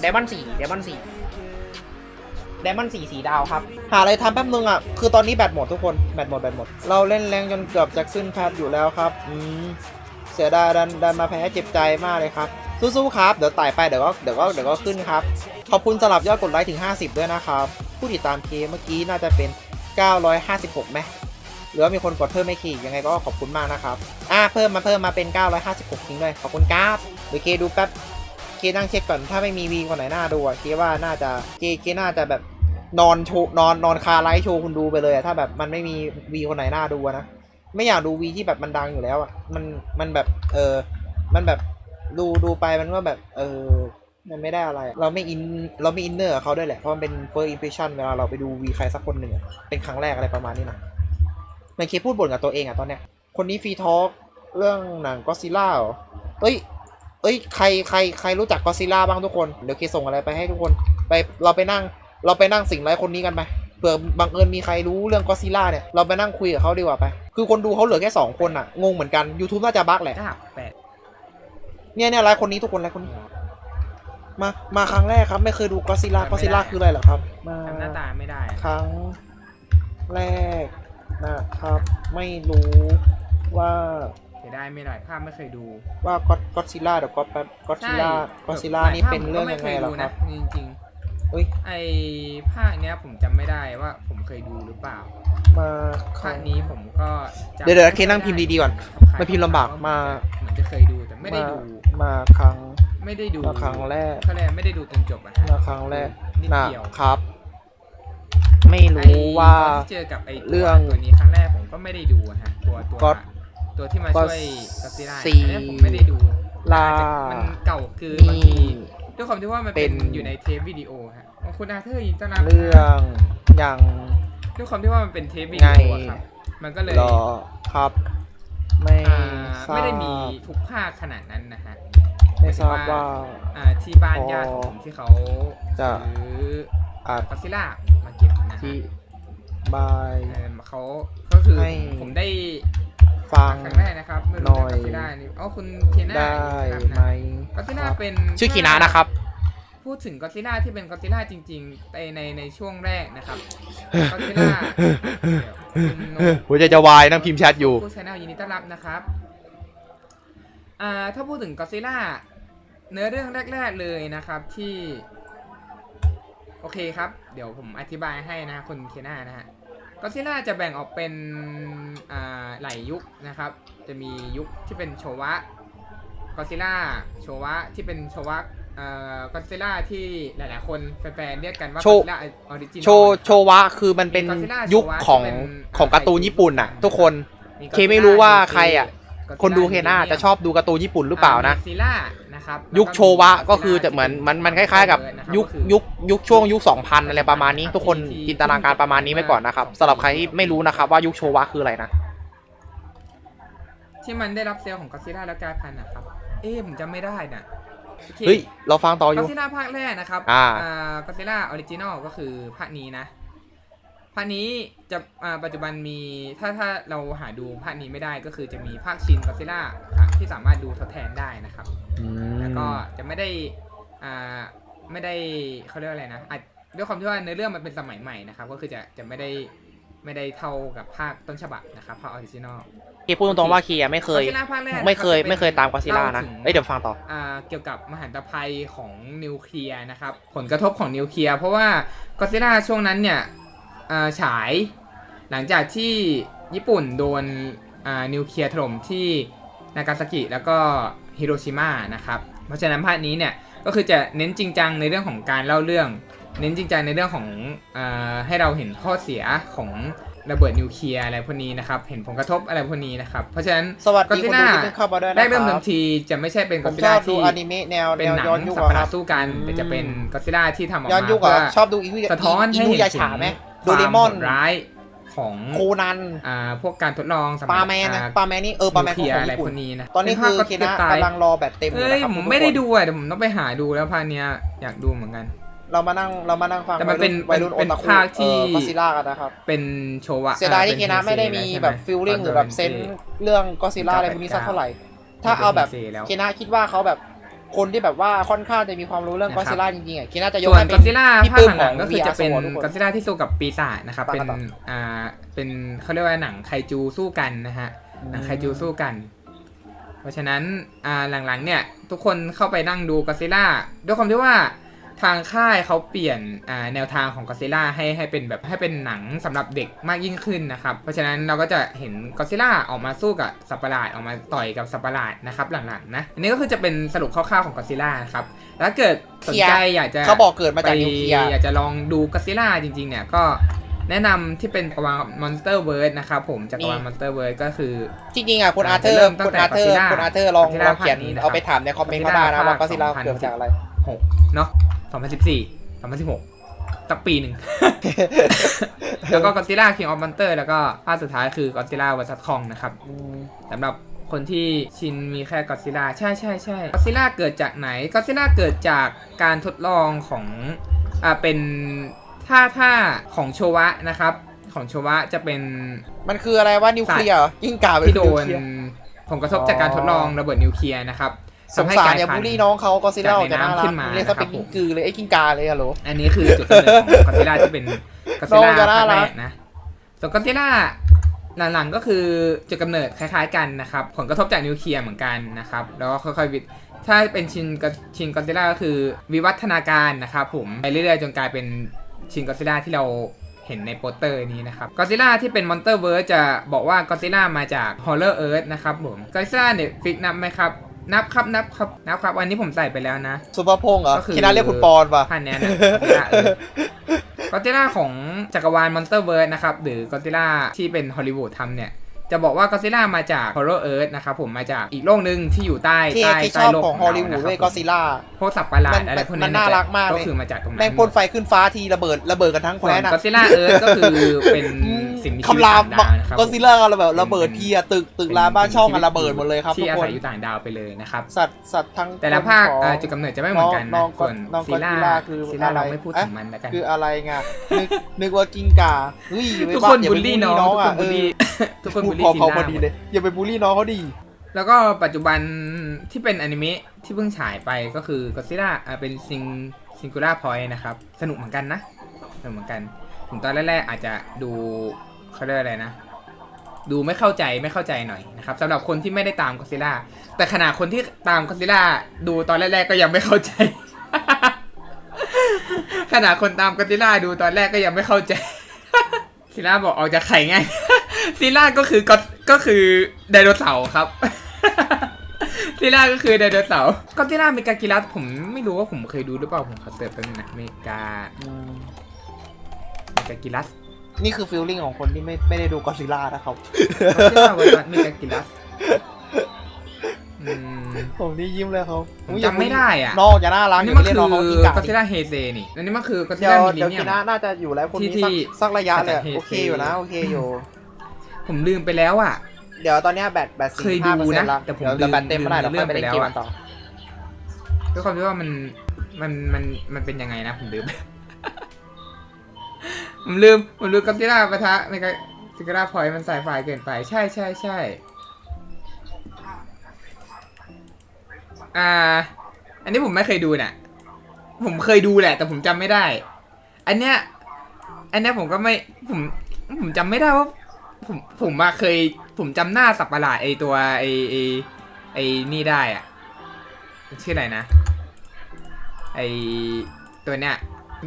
เดมอนสี่เดมอนสี่เดมอนสี่สีดาวครับ หาอะไรทำแป๊บนึงอะ คือตอนนี้แบตหมดทุกคน แบตหมด แบตหมด เราเล่นแรงจนเกือบจะขึ้นแพทอยู่แล้วครับ อืม เสียดายดันดันมาแพ้เจ็บใจมากเลยครับ สู้ๆครับ เดี๋ยวไต่ไป เดี๋ยวก็ เดี๋ยวก็ เดี๋ยวก็ขึ้นครับ ขอบคุณสำหรับยอดกดไลค์ถึง 50 ด้วยนะครับ ผู้ติดตามเคเมื่อกี้น่าจะเป็น 956ไหมหรือว่ามีคนกดเพิ่มไม่ขี่ยังไงก็ขอบคุณมากนะครับ อ่า เพิ่มมาเพิ่มมาเป็น 956จริงด้วยขอบคุณครับเดี๋ยวเคดูแป๊บ เคนั่งเช็คก่อนถ้าไม่มีวีคนไหนน่าดูอะเคว่าน่าจะเคเคน่าจะแบบนอนโชว์นอนนอนคาไลฟ์โชว์คุณดูไปเลยอะถ้าแบบมันไม่มีวีคนไหนน่าดูอะนะไม่อยากดูวีที่แบบมันดังอยู่แล้วอะมันมันแบบเออมันแบบดูดูไปมันก็แบบเออมันไม่ได้อะไระเราไม่อิน เราไม่อินเนอร์เขาด้วยแหละ เพราะมันเป็น first impression เวลาเราไปดูวีใครสักคนหนึ่ง เป็นครั้งแรกอะไรประมาณนี้นะมันเคพูดบ่นกับตัวเองอะตอนเนี้ย คนนี้ฟรีทอล์กเรื่องหนังก็ซิล่าเหรอเอ้ย เอ้ยใครใครใครรู้จักก็ซิล่าบ้างทุกคน เดี๋ยวเคส่งอะไรไปให้ทุกคน ไปเราไปนั่ง เราไปนั่งสิ่งไรคนนี้กันไปเผื่อบังเอิญมีใครรู้เรื่องก็ซิล่าเนี่ย เราไปนั่งคุยกับเขาดีกว่าไป คือคนดูเขาเหลือแค่สองคนอะงงเหมือนกัน YouTube น่าจะบั๊กแหละเก้าแปดเนี่ยเนี่ยไลฟ์คนนี้ทุกคนไลฟ์คนนี้ มา มาครั้งแรกครับ ไม่เคยดูก็ซิล่าก็ซิล่าคืออะไรเหรอครับ มาจำหน้าตาไม่ได้อะครั้งแรกนะครับ ไม่รู้ว่าเสียได้ไม่ได้ภาพไม่เคยดูว่าก็ก็ซิล่าเดี๋ยวก็แป๊บก็ซิล่าก็ซิล่าหลยนี่ภาคเป็นเรื่องผมก็ยังไม่ไงเคยเหรดูอครันะบจริงเอ้ยๆไอภาคเนี้ยผมจำไม่ได้ว่าผมเคยดูหรือเปล่า มาภาคนี้ผมก็จำเดี๋ยวเดี๋ยวไม่เคนั่งพิมพ์ดีๆก่อนได้ไม่พิมพ์ลำบากมาเหมือนจะเคยดูแต่ไม่ได้ดูมาครั้งไม่ได้ดูมาครั้งแรกเขาเลยกไม่ได้ดูจนจบอะฮะมาครั้งแรกนิดนะเดียวครับไม่ไอรู้ว่าตอนที่เจอกับไอตัวเรื่องตัวนี้ครั้งแรกผมก็ไม่ได้ดูอะฮะตัวตัวก็ ตัวที่มาก็ช่วยกัสซิล่าสี่อันนี้ผมไม่ได้ดูลาอาจจะมันเก่าคือบางนี่ทีด้วยความที่ว่ามันเป็นเป็นอยู่ในเทปวิดีโอฮะขอบคุณอาเธอร์ยินต้อนรับเรื่องอย่างด้วยความที่ว่ามันเป็นเทปวิดีโออะครับมันก็เลยรอครับ ไม่อ่าทราบไม่ได้มีทุกภาคขนาดนั้นนะฮะไม่ทราบว่าอ่าที่บ้านญาติของผมที่เขาจะซื้ออาจกัสซิล่ามาเก็บนะฮะที่บายเออเขาก็คือให้ผมได้ ฟัง ครั้งแรกนะครับไม่หน่รู้อยกัสซิล่านี่อ๋อคุณเทียน่าได้ครับไหมนะกัสซิล่าครับ เป็นชื่อคีนานะครับ พูดถึงก็อดซิลล่าที่เป็นก็อดซิลล่าจริงๆในในในช่วงแรกนะครับก็อดซิลล่าคุณโน หัวใจจะวายนั่งพิมพ์แชทอยู่ ผู้ชแนลยินดีต้อนรับนะครับอ่าถ้าพูดถึงก็อดซิลล่าเนื้อเรื่องแรก ๆเลยนะครับที่ โอเคครับ เดี๋ยวผมอธิบายให้นะคุณเคน่านะฮะ ก็อดซิลล่าจะแบ่งออกเป็นอ่าหลายยุคนะครับ จะมียุคที่เป็นโชวะก็อดซิลล่าโชวะที่เป็นโชวะเอ่อก็อดซิลล่าที่หลาย ๆ คนแฟนๆเรียกกันว่าโชก็อดซิลล่าออริจินอลโชโชวะคือมันเป็น Godzilla ยุคของที่เป็นของการ์ตูนญี่ปุ่นน่ะ ทุกคนมีเคไม่รู้ว่าใครอะ Godzilla คนดูเคน่าจะชอบดูการ์ตูนญี่ปุ่นหรือเปล่านะมีซิล่า นะครับยุคแล้โชวะก็คือจะเหมือนมันมันคล้ายๆ กับนะครับยุคก็คือยุคยุคช่วงยุค 2000 อะไรประมาณนี้ ทุกคนจินตนาการประมาณนี้ไว้ก่อนนะครับสำหรับใครที่ไม่รู้นะครับว่ายุคโชวะคืออะไรนะ ที่มันได้รับเซลล์ของก็ซิล่าแล้วกลายพันธุ์นะครับ เอ๊ะผมจำไม่ได้น่ะโอคเฮ้ย เราฟังต่ออก็ยู่ซิล่าภาคแรกนะครับอ่าก็ซิล่าออริจินอลก็คือภาคนี้นะ ภาคนี้จะอ่าปัจจุบันมีถ้าถ้าเราหาดูภาคนี้ไม่ได้ก็คือจะมีภาคชินก็ซิล่าที่สามารถดูทดแทนได้นะครับ แล้วก็จะไม่ได้อ่าไม่ได้เขาเรียกว่าอะไรนะอาจด้วยความที่ว่าเนื้อเรื่องมันเป็นสมัยใหม่นะครับ ก็คือจะจะไม่ได้ไม่ได้เท่ากับภาคต้นฉบับนะครับภาคออริจินอลเคพูดตรงๆว่าเคอะไม่เคย Godzilla ภาคแรกไม่เคยนะครับไม่เคยตามกอซิล่านะเล่ถึงเอ้ยเดี๋ยวฟังต่ออ่าเกี่ยวกับมหันตภัยของนิวเคลียร์นะครับ ผลกระทบของนิวเคลียร์เพราะว่าก็ซิล่าช่วงนั้นเนี่ยอ่า ฉาย หลังจากที่ญี่ปุ่นโดนอ่านิวเคลียร์ถล่มที่นากาซากิแล้วก็ฮิโรชิมานะครับ เพราะฉะนั้นภาคนี้เนี่ยก็คือจะเน้นจริงจังในเรื่องของการเล่าเรื่อง เน้นจริงจังในเรื่องของอาให้เราเห็นข้อเสียของระเบิดนิวเคลียร์อะไรพวกนี้นะครับ เห็นผลกระทบอะไรพวกนี้นะครับ เพราะฉะนั้นสวัสดีก็คนซิดูล่าที่เพิ่งเข้ามาด้วยนะได้เริ่มคเดิรัมบทีจะไม่ใช่เป็นผก็มซิชล่าอบดูที่อนิเมะแนวเป็นแนวหนัย้อนงยุคสัปอะคดารับห์สู้กันแต่จะเป็นก็ซิล่าที่ทำออกย้อนมายุคเพื่อะอชอบดูอินุสะท้อนอิให้นุเห็น ยาถึฉางไหมคโดวามเรมอน โหดร้ายของโคนันอ่าพวกการทดลองสำหรับปาแมนนะอ่ปาแมนนี่เออปาแมนนิวขเคองลียร์อะไรญี่พปุ่วนกนี้นะตอนนี้เป็คือภาพเคก็นะตายกำลังรอแบตเต็มอยู่เฮ้ยนะครับผมทุกไม่ได้คนดูอะแต่ผมต้องไปหาดูแล้วภาคเนี้ยอยากดูเหมือนกัน เรามานั่งเรามานั่งฟังแต่มันเป็นวัยรุ่นเป็โอนตาคุภาคที่ ก็ซิล่ากันนะครับเป็นโชวะเสียดายที่อ่เคนะไม่ได้มีแบบฟิลลิ่งหรือแบบเซนส์เรื่องก็ซิล่าอะไรพวกนี้สักเท่าไหร่ ถ้าเอาแบบแล้ว เคนะคิดว่าเขาแบบ คนที่แบบว่าค่อนข้างจะมีความรู้เรื่องนะคก็รับซิล่าจริงๆอะคิดน่าจะยกส่วนให้ก็เป็น ซิล่าที่ภาปลื้คมหลังของๆก็คือจะเป็น VR ทุกคนก็ซิล่าที่สู้กับปีศาจนะครับต่อเป็นต่ออ่า เป็นเขาเรียกว่าหนังไคจูสู้กันนะฮะ หนังไคจูสู้กัน เพราะฉะนั้น อ่า หลังๆ เนี่ย ทุกคนเข้าไปนั่งดูก็ซิล่าด้วยความที่ว่า ทางค่ายเขาเปลี่ยนอ่าแนวทางของก็ซิล่าให้ให้เป็นแบบให้เป็นหนังสำหรับเด็กมากยิ่งขึ้นนะครับ เพราะฉะนั้นเราก็จะเห็นก็ซิล่าออกมาสู้กับสัตว์ประหลาดออกมาต่อยกับสัตว์ประหลาดนะครับหลังๆนะอันนี้ก็คือจะเป็นสรุปคร่าวๆของก็ซิล่านะครับแล้วถ้าเกิดสนใจอยากจะเขาบอกเกิดมาจากไปนิวเคลียร์อยากจะลองดูก็ซิล่าจริงๆเนี่ยก็แนะนำที่เป็นจักรวาล Monster World นะครับผมจักรวาล Monster World ก็คือจริงๆอะคุณอาร์เธอจะร์เริ่มตั้คุงณแต่อาร์เธอร์ Godzilla คุณอาร์เธอร์ลอง Godzilla ลองเขียนภาคนี้นะครับเอาไปถามในคอมเมนต์ก็ได้นะ Godzilla ว่าก็ซิล่าภาคเกิดมาจากอะไร6เนาะ 2014 2016 ตักปีหนึ่ง แล้วก็ Godzilla King of Monster แล้วก็ภาคสุดท้ายคือ Godzilla vs Kong นะครับสำหรับคนที่ชินมีแค่ก็ d ซิล่าใช่ใช่ใช่ก็ d ซิล่าเกิดจากไหนก็ d ซิล่าเกิดจากการทดลองของอ่าเป็นท่าท่าของโชวะนะครับ ของโชวะจะเป็น มันคืออะไรว่านิวเคลียร์เหรอยิ่งกล่าวไปที่โดนนิวเคลียร์ผลกระทบจากการทดลองระเบิดนิวเคลียร์นะครับ สงสารอย่าบูลลี่น้องเขาก็ซิล่าจากในจะน่าน้ำรัขึ้กนมาเรียกซะเป็นนะครับผมกิ้งกือเลยไอ้กิ้งกาเลยฮัลโหลอันนี้คือจุดกำเนิดของก็ d ซิล่าที่เป็นก็ d ซิล่าน้องจะน่าภาครัแรกกนะส่วนก็ d ซิล่าหลังๆก็คือจุดกำเนิดคล้ายๆกันนะครับ ผลกระทบจากนิวเคลียร์เหมือนกันนะครับ แล้วก็ค่อยๆวิถ้าเป็นชินกับชินก็ d ซิล่าก็คือวิวัฒนาการนะครับผมไปเรื่อยๆจนกลายเป็นชินก็ d ซิล่าที่เราเห็นในโปสเตอร์นี้นะครับก็ d ซิล่าที่เป็นมอนเตอร์เวิร์จะบอกว่าก็ d ซิล่ามาจากฮอ r ์เรอร์เอิร์ธนะครับผมก็ d ซิล่าเนี่ยฟิกนับไหมครับ นับครับนับครับนับครับวันนี้ผมใส่ไปแล้วนะสุภพงษ์เหรอก็คือ คิดน่าเรียกคุณปอนป่ะพันเนี้ยนะก็ติล่าของจักรวาลมอนสเตอร์เวิร์นะครับ หรือก็ติล่าที่เป็นฮอลลีวูดทำเนี่ย จะบอกว่าก็ซิล่ามาจาก Horror Earth นะครับผมมาจากอีกโลกหนึ่งที่อยู่ใต้ที่ใต้ที่ชใต้อบโลกของฮอลลีวูดเราเว้ยนะคก็รับซิล่า พวกสัตว์ประหลามัดนอะไรพวกมันี้นน่ารักมากก็เลยคือมาจากตรงนั้นแม่งพ่นไฟขึ้นฟ้าทีระเบิดระเบิดกันทั้งแคส่วว้นนอะ ก็ซิล่าเอิร์ธก็คือเป็นสิ่งมีชีวิตคำรามต่างดาวนะครับก็ซิล่าระเบิดระเบิดทีอะตึกตึกรามบ้านช่องอะระเบิดหมดเลยครับทุที่กอาคศันยอยู่ต่างดาวไปเลยนะครับ สัตว์สัตว์ทั้งแต่ละภาคของอ่าจุดกำเนิดจะไม่เหมือนกันน้นะองส่วนน้องซีล่า Godzilla คือซีล่าอะไรเราไม่พูดเอ๊ะถึงมันแล้วกัน คืออะไรไงนึกนึกว่ากิ้งก่าเฮ้ยอย่าไปทุกคนอย่าบูไปลลี่น้องทุกคนอะบูลลี่เออทุกคนพูบูดลลี่พอซีพอล่าพอดีเลยอย่าไปบูลลี่น้องเขาดี แล้วก็ปัจจุบันที่เป็นอนิเมะที่เพิ่งฉายไปก็คือก็ซิล่าเป็นซิงซิงคูล่าพอยต์นะครับ สนุกเหมือนกันนะ สนุกเหมือนกัน ถึงตอนแรกๆอาจจะดู เขาเรียกอะไรนะ ดูไม่เข้าใจไม่เข้าใจหน่อยนะครับสำหรับคนที่ไม่ได้ตามก็ซิล่าแต่ขนาดคนที่ตามก็ซิล่าดูตอนแรกๆก็ยังไม่เข้าใจขนาดคนตามก็ซิล่าดูตอนแรกก็ยังไม่เข้าใจซิล่าบอกออกจากไข่ง่ายซิล่าก็คือก็ก็คือไดโนเสาร์ครับซิล่าก็คือไดโนเสาร์ก็ซิล่าเมกากิรัสผมไม่รู้ว่าผมเคยดูหรือเปล่าผมขอเสิร์ชแป๊บนึงนะเมกาเมกากิรัส นี่คือฟีลลิ่งของคนที่ไม่ไม่ได้ดูก็ซิล่านะครับก็ซิล่าเวอร์ชันเมกากิรัสอืมผมนี่ยิ้มเลยเขาผมจำไม่ได้อะน้องจะน่ารัอักนอนี้ย่ามันไปเรียกคือน้องเขากิ้งก่าก็ซิล่าเฮเซนี่อันนี้มันคือก็ซิเดี๋ยล่าวมิเดี๋ยวเนีกียน่าน่าจะอยู่แล้วคนนี้ที่สักสักระยะเลยจากโอเคอยู่นะโอเคอยู่ ผมลืมไปแล้วอะ เดี๋ยวตอนเนี้ยแบตแบตเคยสี่ดูห้าเปอร์เซ็นนะต์ละแต่ผมเดี๋ยวเดี๋ยวแบตลืมเต็มเมื่อไหร่เราลืค่อมยไปเล่นไปแล้วเกมอะกันต่อด้วยความที่ว่ามันมันมันมันเป็นยังไงนะผมลืม ผมลืมผมลืมกัปติล่าปะทะในกซิกราพอยมันสายไฟเกินไป ใช่ใช่ใช่อ่า อันนี้ผมไม่เคยดูน่ะ ผมเคยดูแหละ แต่ผมจำไม่ได้ อันเนี้ย อันเนี้ยผมก็ไม่ ผม ผมจำไม่ได้ว่า ผม ผมมาเคย ผมจำหน้าสับประหลาดไอตัวไอไอไอนี่ได้อะชื่ออะไรนะ ไอตัวเนี้ย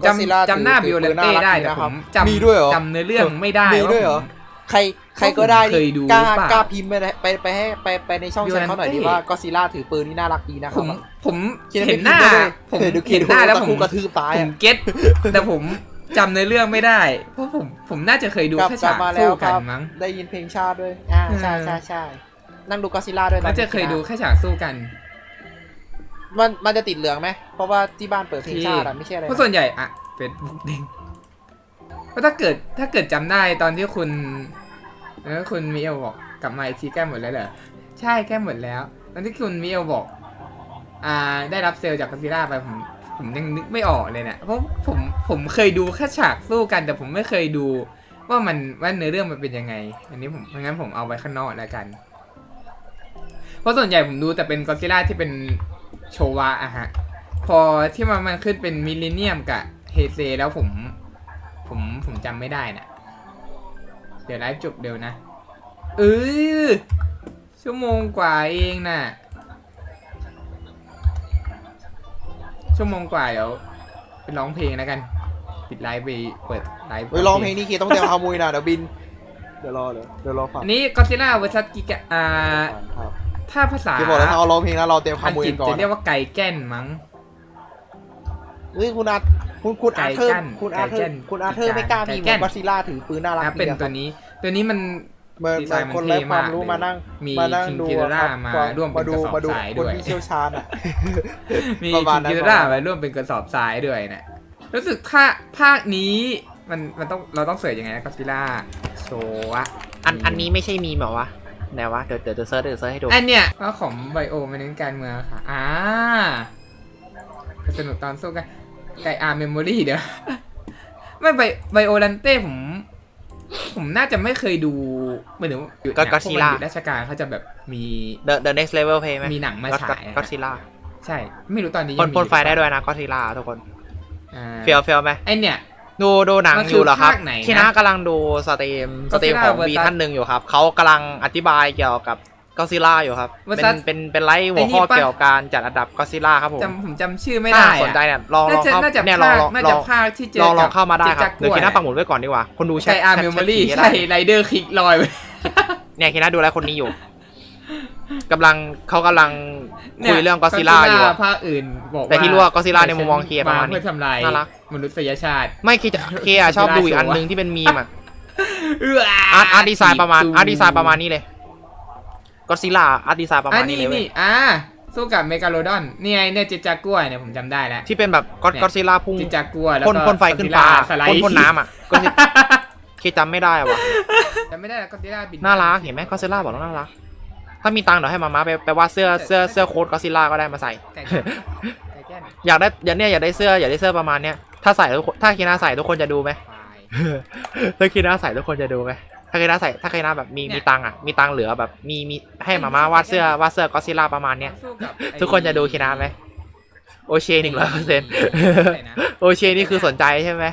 จำจำหน้าถืบิอโอเลปืนเต้น่ารักได้ดีแต่นะผครับมมีด้วยเหรอจำเนื้อเรื่องไม่ได้มีว่าด้วยเหรอผมใครใครก็ได้เคยดูกล้าหรือเปล่ากล้าพิมพ์ไปในไปไปให้ไปไปในช่องแชทเขาหน่อยดี Violente ว่าก็ซิล่าถือปืนนี่น่ารักดีนะคผรับมผมคิดว่เห็นหน้าไม่พิพ์ผมได้เลยเห็นหน้าแล้วผมกระทืบตายผมอะเก็ตแต่ผมจำเนื้อเรื่องไม่ได้ เพราะผมผมน่าจะเคยดูกลับแค่กลัฉาบกมาแล้สู้วคกันรับมั้งได้ยินเพลงชาติด้วยอ่าใช่เออใช่ใช่นั่งดูก็ซิล่าด้วยตอน่าจะเคยดูแค่ฉากสู้กัน มันมันจะติดเหลืองไหมเพราะว่าที่บ้านเปิดเพลงชาติอะไม่ใช่อะไรเพราะนะส่วนใหญ่อะเฟซบุ๊กเด้งเพราะถ้าเกิดถ้าเกิดจำได้ตอนที่คุณเออคุณมิเอลบอกกลับมาอีกทีแก้หมดแล้วเหรอใช่แก้หมดแล้ว ตอนที่คุณมิเอลบอก อ่า ได้รับเซลล์จากกัซิล่าไปผมผมยังนึกไม่ออกเลยเนี่ยเพราะผมผมเคยดูแค่ฉากสู้กัน แต่ผมไม่เคยดู ว่ามันว่าเนื้อเรื่องมันเป็นยังไง อันนี้ผมเพราะงั้นผมเอาไว้ข้างนอกแล้วกัน เพราะส่วนใหญ่ผมดูแต่เป็นก็ซิล่าที่เป็น โชวะอะฮะ พอที่มันมันขึ้นเป็นมิลเลนเนียมกับเฮเซแล้วผม ผมผมจำไม่ได้นะเดี๋ยวไลฟ์จบเดี๋ยวนะเออชั่วโมงกว่าเองน่ะ ชั่วโมงกว่าเดี๋ยวไปร้องเพลงแล้วกัน ปิดไลฟ์ไปเปิดไลฟ์เฮ้ยร้องเพลงนี้คีต้องเตรียมฮามุยนะเดี๋ยวบิน เดี๋ยวรอเดี๋ยวเดี๋ยวรอฟังอันนี้ก็ซิล่าเวอร์ซัสกิกะอ่าครับ ถ้าภาษาที่บอกแล้วถ้าเอาร้องเพลงนะเราเตรียมฮาอังมุยกฤษก่อจะนเรียกว่าไก่แก้นมั้ง เฮ้ยคุณอาร์คุณคุณอาร์เธอร์ไก่กั้นคุณอาร์เธอไก่กั้ร์นคุณอาร์เธอร์ไม่กล้ามีเหไก่มืกั้อนนก็อดซิลล่าถือปืนน่ารักนะเป็นดีอะคตัรัวบนี้ ตัวนี้มัน เหมือนดีเหไซมือนน์มันคนไร้เท่ความมากรู้เลยมานั่งมีมานั่ง King ดู Ghidorah ครับมาก่อนร่วมเป็นมาดูกระสอบมาดูทรายคด้นวยที่เชี่ยวชาญอะ มีประมาณคินั้นกิประรามาณนั้นมาร่วมเป็นกระสอบทรายด้วยนะรู้สึกภาคภาคนี้มันมันต้องเราต้องเสิร์ชยังไงนะก็ซิล่าโชวะอันอันนี้ไม่ใช่มีเหรอวะ ไหนวะ เดี๋ยวเดี๋ยวจะเซิร์ชเดี๋ยวเซิร์ชให้ดู อันเนี้ยก็ของไบโอมาเน้นการเมืองค่ะ อ่าสนุกตอนสู้กันไก่อาร์เมมโมรี่เดี๋ยว ไม่ไบไบโอลันเต้ผม ผมน่าจะไม่เคยดูเหมือนถึงอยู่ก็เนี่ยก็พวซิมันล่าอยู่ราชการเขาจะแบบมี The The Next Level Play ไหมมีหนังมาฉายอะก็ซิล่าใช่ ไม่รู้ตอนนี้พ่นยังมีพ่นไฟหรือเปได้ล่าด้วยนะก็ซิล่าทุกคนอ่าเฟียวเฟียวไหมไอเนี่ย ดูดูหนังมันอคือยู่เหรอครับภาคไหนนะที่น้ากำลังดูสตรีมสตรีม Godzilla ของ versus บีท่านหนึ่งอยู่ครับเขากำลังอธิบายเกี่ยวกับก็ซิล่าอยู่ครับ เป็น versus เป็นเป็นไลฟ์หัวข้อไอ้นี่ปะ เกี่ยวกับการจัดอันดับก็ซิล่าครับผมจำผมจำชื่อไม่ถ้าได้สนใจอะเนี่ยลองลน่าองจะเข้าน่าจะเนี่ยลอภางคลองน่าลจะองภาคที่เจอลองลองกับเข้ามาได้ครับจ๊กเดี๋ยวคิดหน้าล้ปักหมุดไว้ก่อนดีกว่า คนดูแชทไก่อาร์แชเมทมโมรี่แชทใช่ไรเดอร์คลิกลอยไป เนี่ยคิดหน้าดูแลคนนี้อยู่กำลังเขากำลังเนี่คุยเรื่องก็ซิล่าอยู่อะ ภาคอื่นบอกแต่ที่รู้ว่า Godzilla ในมุมมองเคประมาณนี้ เพื่อทำลายน่ารัก มนุษยชาติ ไม่คิดจะเคอะชอบดูอีกอันหนึงที่เป็นมีมอะเอื้ออาร์ตอาร์ตดีไซน์ประมาณตูอาร์ตดีไซน์ประมาณนี้เลยก็ซิล่าอาร์ตดีไซน์ประอะมาณนี้นี่เลยเว้ยนี่อ่าสู้กับเมกาโลดอนนี่ไงเนี่ยจิจากัวเนี่ยผมจำได้แล้ว ที่เป็นแบบก็เนี่ย ก็ซิล่าพุ่งจิจากัวแล้วพ่นก็พ่นไฟขึ้นฟ้าสไลพ่นด์พ่นน้ำอะ ก็ซิเคจำไม่ได้ว่ะจำไม่ได้แล้วก็ซิล่าบินน่ารักเห็นไหมก็ซิล่าบอกแล้วน่ารักถ้ามีตังค์เดี๋ยวให้มาม่าไปไปวาดเสื้อเสื้อเสื้อโค้ทก็ซิล่าก็ได้มาใส่ ไก่แก้นไก่แก้นอยากได้อยากเนี่ยอยากได้เสื้ออยากได้เสื้อประมาณเนี้ย ถ้าใส่ทุกคนถ้าคีนาใส่ทุกคนจะดูไหมควายถ้าคีนาใส่ทุกคนจะดูไหม ถ้าคีนาใส่ถ้าคีนาแบบมีเนี่ย มีตังค์อะมีตังค์เหลือแบบมีมีให้มาม่าวาดเสื้อวาดเสื้อก็ซิล่าประมาณเนี้ยสู้กับไอ้ทุกคนจะดูคีนาไหมโอเชหนึ่งร้อยเปอร์เซ็นต์อะไรนะโอเชนี่คือสนใจใช่ไหม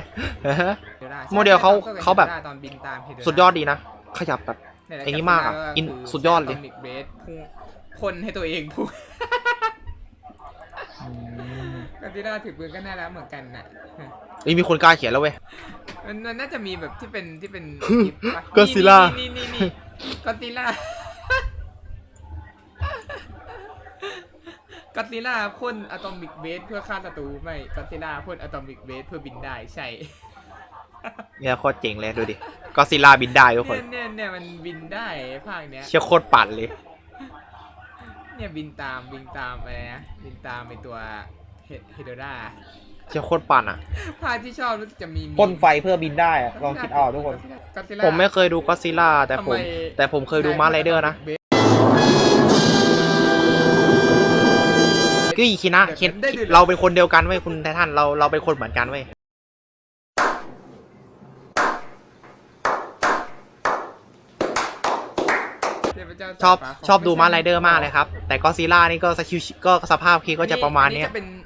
โมเดลเขาสู้กับเขาแบบตอนบินตาม Hedorah สุดยอดดีนะ ขยับแบบ เนี่ยอย่างนี้มากอะจำได้ว่อินคืสุดยอดเลย Atomic Blade พุ่งพ่นให้ตัวเองพุ่ง กาติล่าถือปืนก็น่ารักเหมือนกันน่ะเอ้ยมีคนกล้าเขียนแล้วเว้ย มันมันน่าจะมีแบบที่เป็นที่เป็นคลิปปะ Godzilla นี่นี่นี่นี่กอติล่ากอติล่าพ่นอะตอมิกเบสเพื่อฆ่าศัตรูไม่กอติล่าพ่นอะตอมิกเบสเพื่อบินได้ใช่ เนี่ยโคตรเจ๋งเลยดูดิก็ซิล่าบินได้ทุกคน เนี่ยเนี่ยเนี่ยมันบินได้ภาคเนี้ย เชี่ยโคตรปั่นเลย เนี่ยบินตามบินตามอะไรนะบินตามไปตัว เฮโดราเชี่ยโคตรปั่นอะ ภาคที่ชอบรู้สึกจะมีพ่นไฟเพื่อบินได้อะลองคิดเอาทุกคน Godzilla ผมไม่เคยดูก็ซิล่าแต่ผม ทำไแต่ผมเคยดูมาไรเดอร์นะก็อีคินะเคนเราเป็นคนเดียวกันเว้ยคุณไททันเราเราเป็นคนเหมือนกันเว้ยเทพเจ้าชอบสายฟ้ขงชอบดูมาไรเดอร์มากเลยครับ แต่ก็ซิล่านี่ก็สกิลก็สภาพคีก็จะประมาณเนี้ยอัจะเป็นอ่อ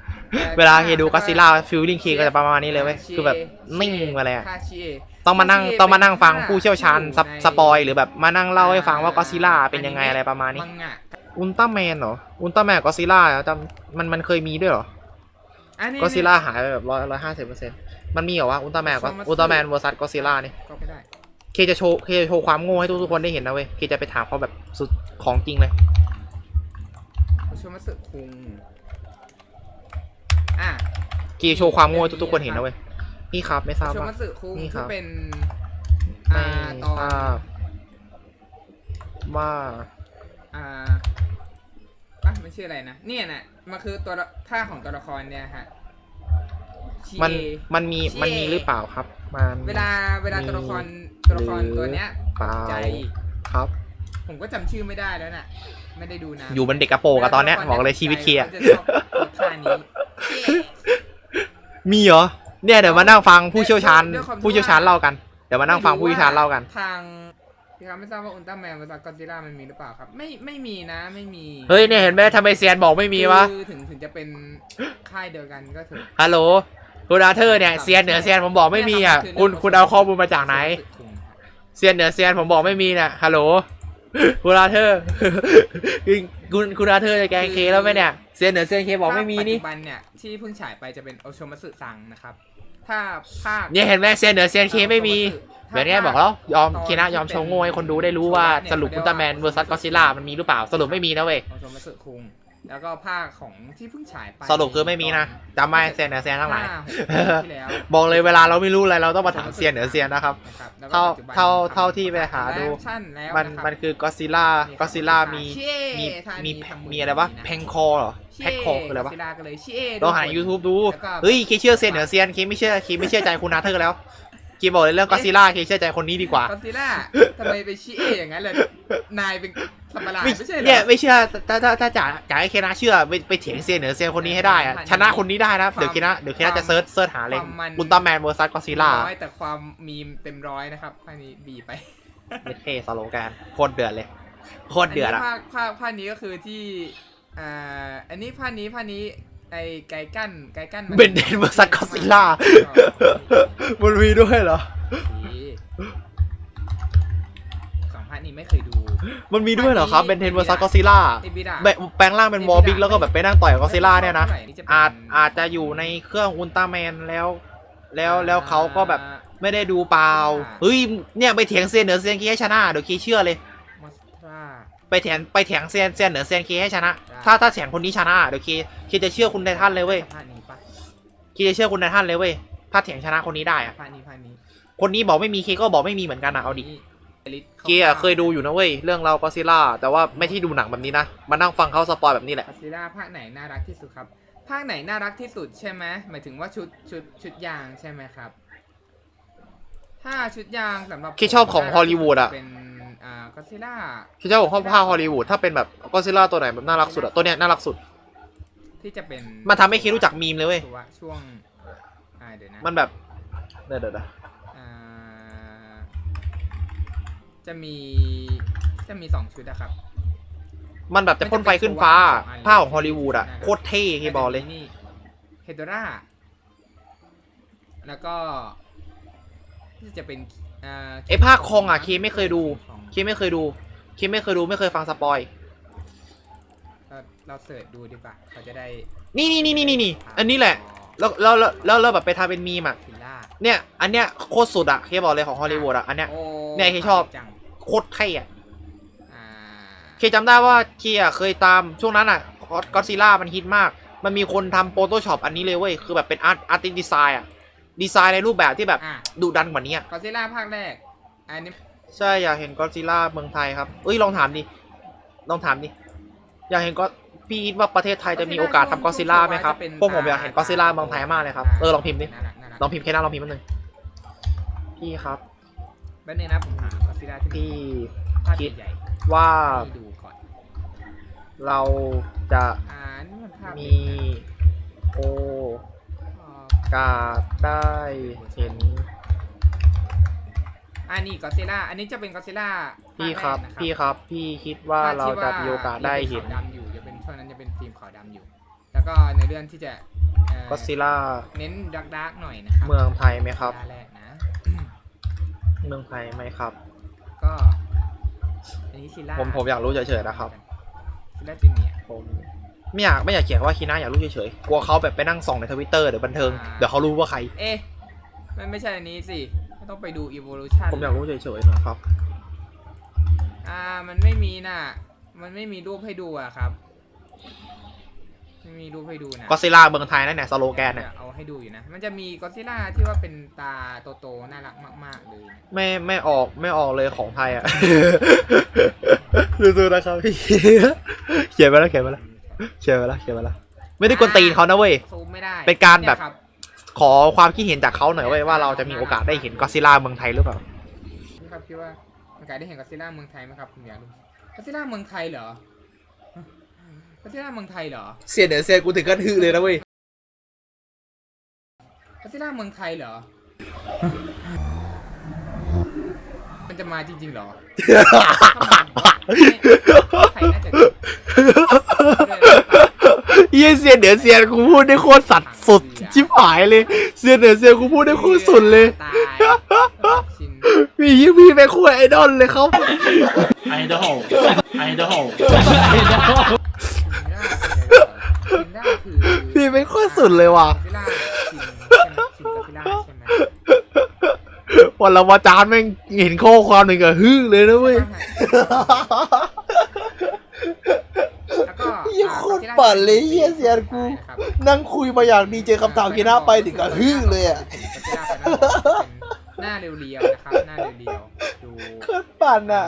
เวลาเฮดูก็ซิล่าฟิลลิ่งคีก็จะประมาณนี้เลยเว้ยคือแบบนิ่งไปเลยอะคาชิเะต้องมานั่งคชิเะต้องมานั่งฟังผู้เชี่ยวชาญสปในสปอยหรือแบบมานั่งเล่าให้ฟังว่าก็ซิล่าเป็นยังไงอะไรประมาณนี้มังงะอุลตร้าแมนเหรออุลตร้าแมนก็ซิล่าจำมันมันเคยมีด้วยเหรออันนี้ก็ซิล่าหายไปแบบร้อยร้อยห้าสิบเปอร์เซ็นต์มันมีเหรอวะอุลตร้าแมนก็ Transformers อุลตร้าแมนเวอร์ซัสก็ซิล่านี่ก็ไม่ได้เคจะโชว์เคจะโชว์ความโง่ให้ทุกทุกๆคนได้เห็นนะเว้ยเคจะไปถามเขาแบบสุดของจริงเลยโชมัสึคุง อะเคจะโชว์ความโง่ให้ทุกทุกๆคนเห็นนะเว้ยนี่ครับไม่ทราบโชว่า มัสึคุงนี่ครัที่บ เป็นไม่อ่าตอนทราบว่า อ่าอะมันชื่ออะไรนะเนี่ยน่ะมันคือตัวละท่าของตัวละครเนี่ยฮะชีมันเอมันมีเชี่ย มันมีหรือเปล่าครับมันเวลาเวลาตัวละครมีตัวละครหรือตัวเนี้ยเปล่าใจ ครับ ผมก็จำชื่อไม่ได้แล้วน่ะ ไม่ได้ดูนะอยู่เป็นเด็กกระโปรงอะตอนเนี้ยบอกเลยชีวิตเคอะจะชอบท่านี้ มีเหรอ เนี่ยเดี๋ยวมานั่งฟังผู้เชี่ยวชาญ ด้วยความที่ ผู้เชี่ยวชาญเล่ากัน เดี๋ยวมานั่งฟังผู้เชี่ยวชาญเล่ากัน ทางพี่ครับไม่ทราบว่าอุลตร้าแมนภาษากอซิล่ามันมีหรือเปล่าครับ ไม่ไม่มีนะไม่มีเฮ้ยเนี่ยเห็นไหมทำไมเซียนบอกไม่มีวะ คือถึงถึงจะเป็นค่ายเดียวกันก็เถอะ ฮัลโหลคุณอาเธอร์เนี่ยเซียนเหนือเซียนผมบอกไม่มีอะ คุณคุณเอาข้อมูลมาจากไหน เซียนเหนือเซียนผมบอกไม่มีเนี่ยฮัลโหลคุณอาเธอร์คุณคุณคุณอาเธอร์จะแกล้งเคแล้วไหมเนี่ย เซียนเหนือเซียนเคบอกไม่มีนี่ปัจจุบันเนี่ยที่เพิ่งฉายไปจะเป็นโอโชมัสึซังนะครับ ถ้าภาคเนี่ยเห็นไหมเซียนเหนือเซียนเคไม่มีถ้าแบบนี้บอกแล้วยอมเคนะยอมโชว์โง่ให้คนดูได้รู้ว่าสรุปอุลตร้าแมนเวอร์ซัสก็ซิล่ามันมีหรือเปล่าสรุปไม่มีนะเว้ย โอโชมัสึคุง แล้วก็ภาคของที่เพิ่งฉายไปสรุปคือไม่มีนะจำไว้เซียนเหนือเซียนทั้งหลายห้หกปีที่แล้วบอกเลยเวลาเราไม่รู้อะไรเราต้องมาถามเซียนเหนือเซียนนะครับนะครับแล้วก็เท่าปัจจุบันเท่าทำเท่าที่ไปหาดูไลฟ์ชั่นแล้วมันนะครับมันคือก็ซิล่าก็ซิล่ามีเช่มีท่ามีนี้ทำมีอะไรวะดีนแพงคอเหรอแพ็คคอคืออะไรวะก็ซิล่าก็เลยเช่ลองหา YouTube ดูเฮ้ยเคเชื่อเซียนเหนือเซียนเคไม่เชื่อเคไม่เชื่อใจคุณนาเธอร์แล้ว เคบอกเลยเรื่องก็ซิล่าเคเชื่อใจคนนี้ดีกว่าก็ซิล่าทำไมไปชี้เออย่างนั้นเลยนายเป็นสัมปราไม่ใช่เหรอ เนี่ยไม่เชื่อถ้าถ้าถ้าจ๋าจ๋าให้เคนาเชื่อไปไปเถียงเซียนเหนือเซียนคนนี้ให้ได้อะความชนะคนนี้ได้นะความเดี๋ยวเคนาเดี๋ยวเคนาจะเซิร์ชเซิร์ชหาเลยความมัน อุลตร้าแมนเวอร์ซัสก็ซิล่าร้อยแต่ความมีมเต็มร้อยนะครับภาคนี้บีไปเท่สโลแกนโคตรเดือดเลยโคตรเดือดนอะนี้ภาคภาคภาคนี้ก็คือที่อ่าอันนี้ภาคนี้ภาคนี้ ไอไกกั้นไกกั้นมัเบนเดนเวอร์ซัสก็ซิล่ามันมีด้วยเหรอ สองภาคนี้ไม่เคยดูมันมีด้วยเหรอครับเบนเทนเวอร์ซัสก็ซิล่าไอบิดา แปลงร่างเป็นวอลบิ๊กแล้วก็แบบไปนั่งต่อยกับก็ซิล่าเนี่ยนะท่ไหร่จเป็นอาจอาจจะอยู่ในเครื่องอุลตร้าแมนแล้ว แล้วแล้วเขาก็แบบไม่ได้ดูเปล่าอ่าเฮ้ย เนี่ยไปเถียงเซียนเหนือเซียนคีให้ชนะเดี๋ยวคีเชื่อเลยมอสตรา ไปเถียงไปเถียงเซียนเซียนเหนือเซียนคีให้ชนะได้ถ้าถ้าเถียงคนนี้ชนะเดี๋ยวคีคีจะเชื่อคุณในท่านเลยเว้ยภาคนี้ปะคีจะเชื่อคุณในท่านเลยเว้ยถ้าเถียงชนะคนนี้ได้อะภาคนี้ภาคนี้คนนี้บอกไม่มีเคก็บอกไม่มีเหมือนกันอะเอาดิลิสคีอะเคยดูอยู่นะเว้ยเรื่องเราก็ซิล่าแต่ว่าไม่ที่ดูหนังแบบนี้นะมานั่งฟังเขาสปอยแบบนี้แหละกอซิล่าภาคไหนน่ารักที่สุดครับภาคไหนน่ารักที่สุดใช่ไหมหมายถึงว่าชุดชุดชุดยางใช่ไหมครับถ้าชุดยางสำหรับคีชอบของฮอลลีวูดอะเป็น อ่ากอซิล่าคีชอบของข้อผ้าฮอลลีวูดถ้าเป็นแบบก็ซิล่าตัวไหนแบบน่ารักสุดอะตัวเนี้ยน่ารักสุด ที่จะเป็นมันทำให้คีรู้จักมีมเลยเว้ย ตัวช่วงอ่าเดี๋ยวนะ มันแบบเดี๋ยวเดี๋ยวเดี๋ยวอ่าจะมีจะมีสองชุดนะครับมันแบบจะพ่นไฟขึ้นฟ้าผ้าของฮอลลีวูดอะโคตรเท่คีบอกเลย นี่เฮดราแล้วก็ที่จะเป็นอ่า ไอ้ภาคคองอะเคไม่เคยดูของเคไม่เคยดู เคไม่เคยดูไม่เคยฟังสปอย เราเราเสิร์ชดูดีกว่าเขาจะได้นี่นี่นี่นี่นี่นี่อันนี้แหละ แล้วแล้วแล้วแล้วแล้วแบบไปทำเป็นมีมอะฟิลล่าเนี่ย อันเนี้ยโคตรสุดอะเคบอกเลยของฮอลลีวูดอะอันเนี้ย โอ้เนี่ยที่ชอบ จังโคตรเท่อะอ่าเคจำได้ว่าเคอะเคยตามช่วงนั้นอะก็ซิล่ามันฮิตมาก มันมีคนทำโ h โตช็อปอันนี้เลยเว้ย คือแบบเป็นอาร์ตอาร์ติดีไซน์อะ ดีไซน์ในรูปแบบที่แบบอะ ดุดันกว่านี้อะกอซิล่าภาคแรก อันนี้ใช่อยากเห็นก็ซิล่าเมืองไทยครับเอ้ยลองถามดิลองถามดิอยากเห็นก็พี่คิดว่าประเทศไทยจะมีโอกาสทำก็ซิล่าไหมครับพวกผมอยากเห็นก็ซิล่าเมืองไทยมากเลยครับเออลองพิมพ์ดิน่ารักน่ารักลองพิมพ์แค่นั้นลองพิมพ์มันหนึ่งพี่ครับ แป๊บนึงนะผมหากอซิล่าที่พี่ภาคคิดใหญ่ว่าๆให้ดูก่อน เราจะอ่านี่มันภาพมีโอ กาสได้เห็น อันนี้กอซิล่าอันนี้จะเป็นกอซิล่าพี่ครับ พี่ครับ พี่คิดว่าเราจะมีโอกาสได้เห็นขาวดำอยู่จะเป็นช่วงนั้นจะเป็นฟิล์มขาวดำอยู่ แล้วก็ในเรื่องที่จะเอ่อก็ซิล่าเน้นดักดักๆหน่อยนะครับเมืองไทยไหมครับตาแรกนะเมืองไทยไหมครับ ก็อันนี้ซิล่าผมผมอยากรู้เฉยๆนะครับซิล่าจูเนียร์ผม ไม่อยากไม่อยากเขียนว่าคีน่าอยากรู้เฉยๆ กลัวเขาแบบไปนั่งส่องในทวิตเตอร์เดี๋ยวบันเทิง เดี๋ยวเขารู้ว่าใคร เอ๊ะมันไม่ใช่อันนี้สิต้องไปดู evolution ผมอยากรู้เฉยๆนะครับ อ่ามันไม่มีน่ะ มันไม่มีรูปให้ดูอะครับ ไม่มีรูปให้ดูนะก็ซิล่าเมืองไทยนั่นแหละสโลแกนเนี่ยเอาให้ดูอยู่นะ มันจะมีก็ซิล่าที่ว่าเป็นตาโตๆน่ารักมาก ๆ เลยนะไม่ไม่ออกไม่ออกเลยของไทยอะสู้ๆนะครับพี่ เขียนไปแล้วเขียนไปแล้ว เขียนไปแล้วเขียนไปแล้วไม่ได้กวนตีนเขานะเว้ย ซูมไม่ได้เป็นการแบบ ยคขอความคิดเห็นจากเขาหน่อยเว้ยว่าเราจะมีโอกาสได้เห็นก็ซิล่าเมืองไทยหรือเปล่าพี่ครับคิดว่ามีโอกาสได้เห็นก็ซิล่าเมืองไทยไหมครับผมอยากรู้ก็ซิล่าเมืองไทยเหรอก็ซิล่าเมืองไทยเหรอเสียเดี๋ยวเสียกูถึงกันฮือเลยนะเว้ยก็ซิล่าเมืองไทยเหรอ มันมันจะมาจริงๆเหรอถ้ามาไม่ใครน่าจะด้วยนะครับ เฮียเซียนเดี๋ยวเซียนกูพูดได้โคตรสัตว์สุดชิบหายเลยเซียนเดี๋ยวเซียนกูพูดได้โคตรสุดเลยตายชินมียี่พี่เป็นคู่ไอดอลเลยครับไอดอลไอดอลชินได้คือพี่เป็นโคตรสุดเลยว่ะชินชินกับชินกับชินใช่ไหมวันละวาจานแม่งเห็นข้อความหนึ่งก็ฮึ่งเลยนะเว้ยแล้วก็เหี้ย โคตรปั่นเลยเหี้ยเสียกูครับนั่งคุยมาอย่างดีเจอคำถามกีน่าไปถึงกับฮึ่งเลยอะหน้าเรียวๆนะครับหน้าเรียวๆดูโคตรปั่นอะ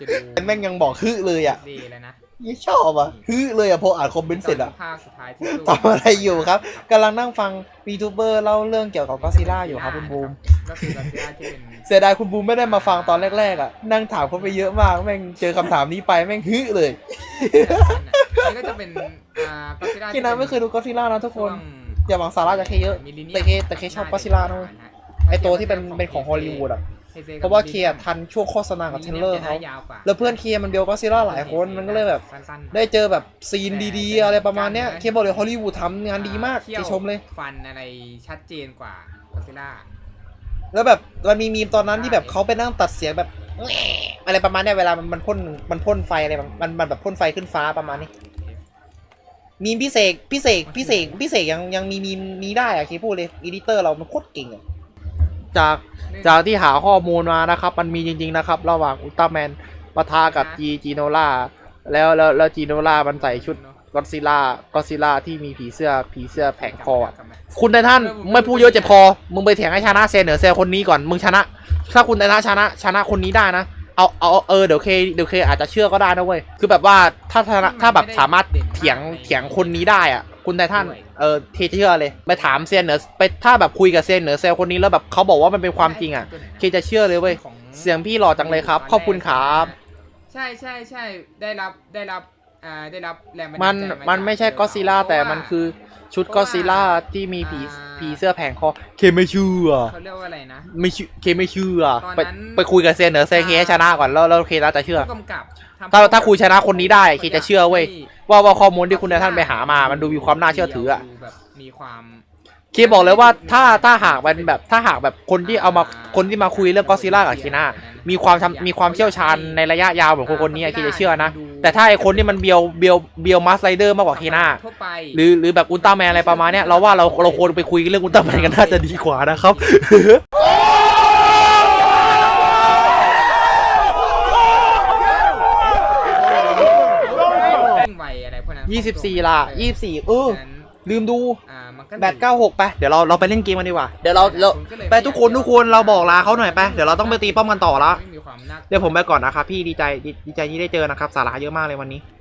จะดูแม่งยังบอกฮึ่งเลยอะดีแล้วนะ ยี่ชอบอะฮึ่งเลยอะพออ่านคอมเมนต์เสร็จอะภาพสุดท้ายที่ทำอะไรอยู่ครับกำลังนั่งฟังวีทูเบอร์เล่าเรื่องเกี่ยวกับก็ซิล่าอยู่ครับคุณบูมก็คือก็ซิล่าที่เป็นเสียดายคุณบูมไม่ได้มาฟังตอนแรกๆอะนั่งถามเขาไปเยอะมากแม่งเจอคำถามนี้ไปแม่งฮึเลยนี่ก็จะเป็นอ่าก็ซิล่ากินน้ำไม่เคยดูก็ซิล่านะทุกคนอย่าหวังสาระจากเคเยอะแต่เคแต่เคชอบก็ซิล่านะเว้ยไอตัวที่เป็นเป็นของฮอลลีวูดอะ เพราะว่าเคอะทันช่วงโฆษณากับเทรลเลอร์เขาแล้วเพื่อนเคมันเบลก็ซิล่าหลายคนมันก็เลยแบบสั้นๆได้เจอแบบซีนดีๆ อะไรประมาณเนี้ยเคบอกเลยฮอลลีวูดทำงานดีมากขี้วเคชมเลยฟันอะไรชัดเจนกว่าก็ซิล่าแล้วแบบมันมีมีมตอนนั้นที่แบบเขาไปนั่งตัดเสียงแบบอะไรประมาณเนี้ยเวลามันมันพ่นมันพ่นไฟอะไรมันมันมันแบบพ่นไฟขึ้นฟ้าประมาณนี้มีมพิเศษพิเศษพิเศษพิเศษยังยังมีมีมนี้ได้อะเคพูดเลยอีดิเตอร์เรามันโคตรเก่งอะ จากจากที่หาข้อมูลมานะครับ มันมีจริง ๆนะครับ ระหว่างอุลตร้าแมนปะทะกับจีจีโนล่าแล้วแล้วแล้วจีโนล่ามันใส่ชุดก็อดซิล่าก็อดซิล่าที่มีผีเสื้อผีเสื้อแผงคออะคุณไททันไม่พูดเยอะเจ็บคอ มึงไปแถงให้ชนะเซนเหนือเซลคนนี้ก่อน มึงชนะ ถ้าคุณไททันชนะ ชนะคนนี้ได้นะ เอาเอาเออเดี๋ยวเคเดี๋ยวเคอาจจะเชื่อก็ได้นะเว้ย คือแบบว่าถ้าชนะถ้าแบบสามารถเถียงเถียงคนนี้ได้อะคุณไททันเออเคเชื่อเลยไปถามเซนเหนือไปถ้าแบบคุยกับเซนเหนือเซลคนนี้แล้วแบบเขาบอกว่ามันเป็นความจริงอะเคจะเชื่อเลยเว้ยของเสียงพี่หล่อจังเลยครับ ขอบคุณครับใช่ใช่ใช่ได้รับได้รับอ่าได้รับแรงบัดาลมันใจามันไม่ใช่จากก็ซิล่าเพระแต่ว่มันคือชุดก็ซิล่าที่มีผีอ่าผีเสื้อแผงคอเคไม่เชื่อเขาเรียกว่าอะไรนะไม่เชื่อเคไม่เชื่อตอนไปนั้นไปคุยกับเซนเหนือเซนเคให้ชนะก่อนแล้วแล้วเคน่าจะเชื่อผู้กำกับทำ ถ้าถ้าคุยชนะคนนี้ได้เคจะเชื่อเว้ย ว่าว่าข้อมูลที่คุณนายท่านไปหามา มันดูมีความน่าเชื่อถืออะดูแบบมีความเคบอกเลยว่าถ้าถ้าหากมันแบบถ้าหากแบบคนที่เอามาคนที่มาคุยเรื่องก็ซิล่ากับเคน่ามีความชำมีความเชี่ยวชาญในระยะยาวเหมือนคนคนนี้เคจะเชื่อนะ แต่ถ้าไอคนที่มันเบียวเบียวเบียวมาสไลเดอร์มากกว่าเคน่าทั่วไปหรือหรือแบบอุลตร้าแมนอะไรประมาณเนี้ยเราว่าเราเราควรไปคุยเรื่องอุลตร้าแมนกันน่าจะดีกว่านะครับ วิ่งไว อะไรพวกนั้น24ล่ะ24เออฉะนั้นลืมดูอ่ามันก็แบต96ไป เดี๋ยวเราเราไปเล่นเกมกันดีกว่า เดี๋ยวเราเราคุณก็เลยไปทุกคนทุกคนเราบอกลาเขาหน่อยไป เดี๋ยวเราต้องไปตีป้อมกันต่อละไม่มีความน่าเดี๋ยวผมไปก่อนนะครับพี่ดีใจดีดีใจที่ได้เจอนะครับ สาระเยอะมากเลยวันนี้